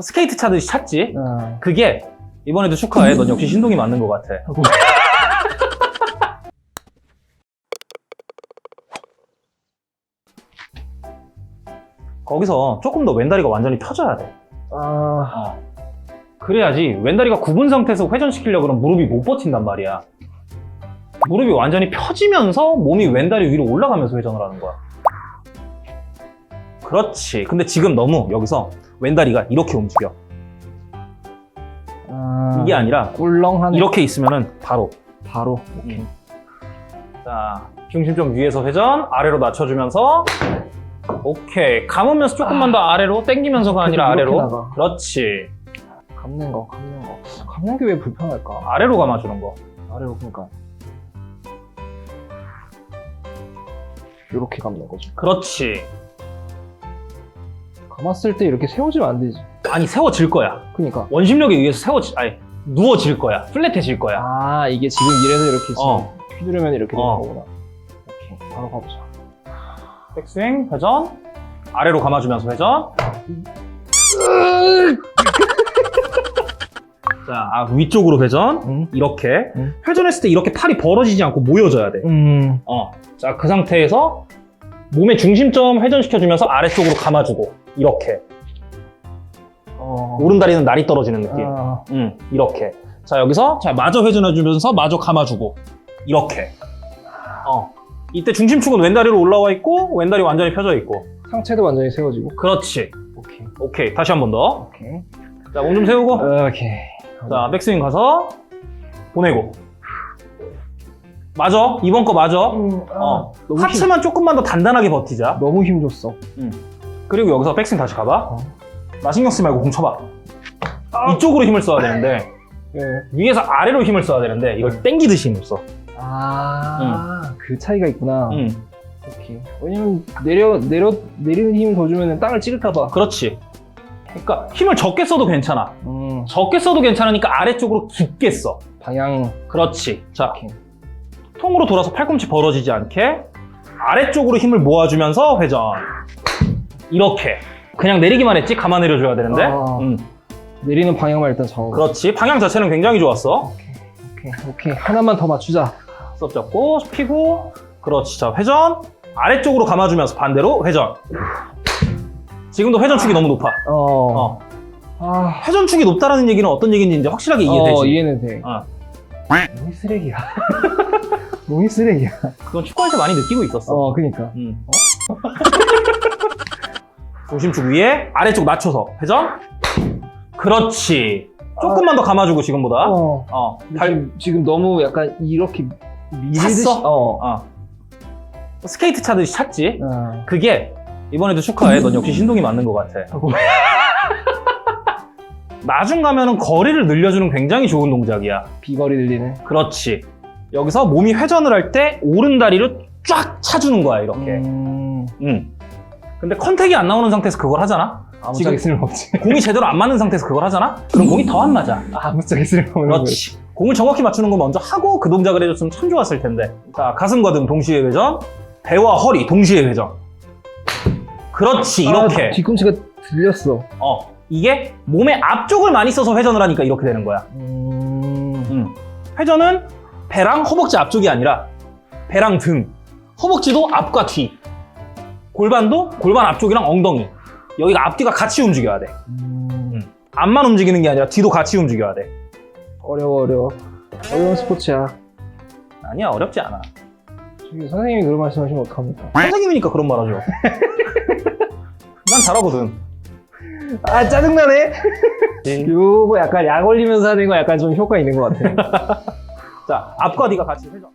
스케이트 차듯이 찼지? 어. 그게 이번에도 축하해. 넌 역시 신동이 맞는 것 같아. 거기서 조금 더 왼다리가 완전히 펴져야 돼. 아, 그래야지 왼다리가 굽은 상태에서 회전시키려고 그러면 무릎이 못 버틴단 말이야. 무릎이 완전히 펴지면서 몸이 왼다리 위로 올라가면서 회전을 하는 거야. 그렇지. 근데 지금 너무 여기서 왼다리가 이렇게 움직여. 아, 이게 아니라 꿀렁하네. 이렇게 있으면은 바로 바로. 오케이. 자, 중심점 위에서 회전, 아래로 낮춰주면서 오케이. 감으면서 조금만 더 아래로 당기면서가 아니라 이렇게 아래로. 나가. 그렇지. 감는 거, 감는 거. 감는 게 왜 불편할까? 아래로 감아주는 거. 아래로 그러니까. 이렇게 감는 거지. 그렇지. 감았을 때 이렇게 세워지면 안 되지. 아니 세워질 거야. 그니까. 원심력에 의해서 세워지, 아니 누워질 거야. 플랫해질 거야. 아, 이게 지금 이래서 이렇게 있어. 어. 휘두르면 이렇게 되는 어. 거구나. 오케이. 바로 가보자. 백스윙 회전, 아래로 감아주면서 회전. 자, 아, 위쪽으로 회전. 응? 이렇게 응. 회전했을 때 이렇게 팔이 벌어지지 않고 모여져야 돼. 음. 어. 자, 그 상태에서 몸의 중심점 회전시켜주면서 아래쪽으로 감아주고 이렇게 어. 오른다리는 날이 떨어지는 느낌. 아, 음, 이렇게. 자, 여기서 자 마저 회전해주면서 마저 감아주고 이렇게. 어. 이때 중심축은 왼다리로 올라와 있고 왼다리 완전히 펴져 있고. 상체도 완전히 세워지고. 그렇지. 오케이. 오케이. 다시 한 번 더. 오케이. 자, 몸 좀 세우고. 오케이. 자, 백스윙 가서 보내고. 맞아. 이번 거 맞아. 음, 아, 어. 너무 힘, 하체만 조금만 더 단단하게 버티자. 너무 힘줬어. 그리고 여기서 백스윙 다시 가봐. 어. 나 신경 쓰지 말고 공 쳐봐. 이쪽으로 힘을 써야 되는데 네. 위에서 아래로 힘을 써야 되는데 이걸 땡기듯이 힘을 써. 아, 그 차이가 있구나. 음, 오케이. 왜냐면 내려 내려 내리는 힘더 주면 땅을 찍을까봐. 그렇지. 그러니까 힘을 적게 써도 괜찮아. 음, 적게 써도 괜찮으니까 아래쪽으로 깊게 써. 방향. 그렇지. 자, 오케이. 통으로 돌아서 팔꿈치 벌어지지 않게 아래쪽으로 힘을 모아주면서 회전. 이렇게. 그냥 내리기만 했지 가만 내려줘야 되는데. 아. 음, 내리는 방향만 일단 잡아. 그렇지. 방향 자체는 굉장히 좋았어. 오케이. 오케이. 하나만 더 맞추자. 수업 잡고 피고. 그렇지. 자, 회전. 아래쪽으로 감아주면서 반대로 회전. 지금도 회전축이 너무 높아. 어. 어. 아. 회전축이 높다라는 얘기는 어떤 얘기인지 이제 확실하게 이해되지. 어, 이해는 돼. 어. 몸이 쓰레기야. 몸이 쓰레기야. 그건 축구할 때 많이 느끼고 있었어. 어, 그니까. 음. 중심축 위에 아래쪽 낮춰서 회전. 그렇지. 조금만 더 감아주고 지금보다. 어. 어. 발. 지금, 지금 너무 약간 이렇게 밀듯이. 찼어? 어. 어. 스케이트 차듯이 찼지. 어. 그게 이번에도 축하해. 넌 역시 신동이 맞는 것 같아. 나중 가면은 거리를 늘려주는 굉장히 좋은 동작이야. 비거리 늘리네. 그렇지. 여기서 몸이 회전을 할 때 오른 다리를 쫙 차주는 거야 이렇게. 음. 음. 근데 컨택이 안 나오는 상태에서 그걸 하잖아. 아무짝에 쓸모없지. 공이 제대로 안 맞는 상태에서 그걸 하잖아. 그럼 공이 더 안 맞아. 아무짝에 쓸모없는 그렇지. 공을 정확히 맞추는 거 먼저 하고 그 동작을 해줬으면 참 좋았을 텐데. 자, 가슴과 등 동시에 회전, 배와 허리 동시에 회전. 그렇지, 거지. 이렇게. 아, 뒤꿈치가 들렸어. 어, 이게 몸의 앞쪽을 많이 써서 회전을 하니까 이렇게 되는 거야. 음. 음. 회전은 배랑 허벅지 앞쪽이 아니라 배랑 등, 허벅지도 앞과 뒤, 골반도 골반 앞쪽이랑 엉덩이. 여기가 앞뒤가 같이 움직여야 돼. 음. 앞만 움직이는 게 아니라 뒤도 같이 움직여야 돼. 어려워, 어려워. 어려운 스포츠야. 아니야, 어렵지 않아. 저기 선생님이 그런 말씀하시면 어떡합니까? 선생님이니까 그런 말 하죠. 난 잘하거든. 아, 짜증나네? 요거 약간 약 올리면서 하는 거 약간 좀 효과 있는 것 같아. 자, 앞과 뒤가 같이 회전.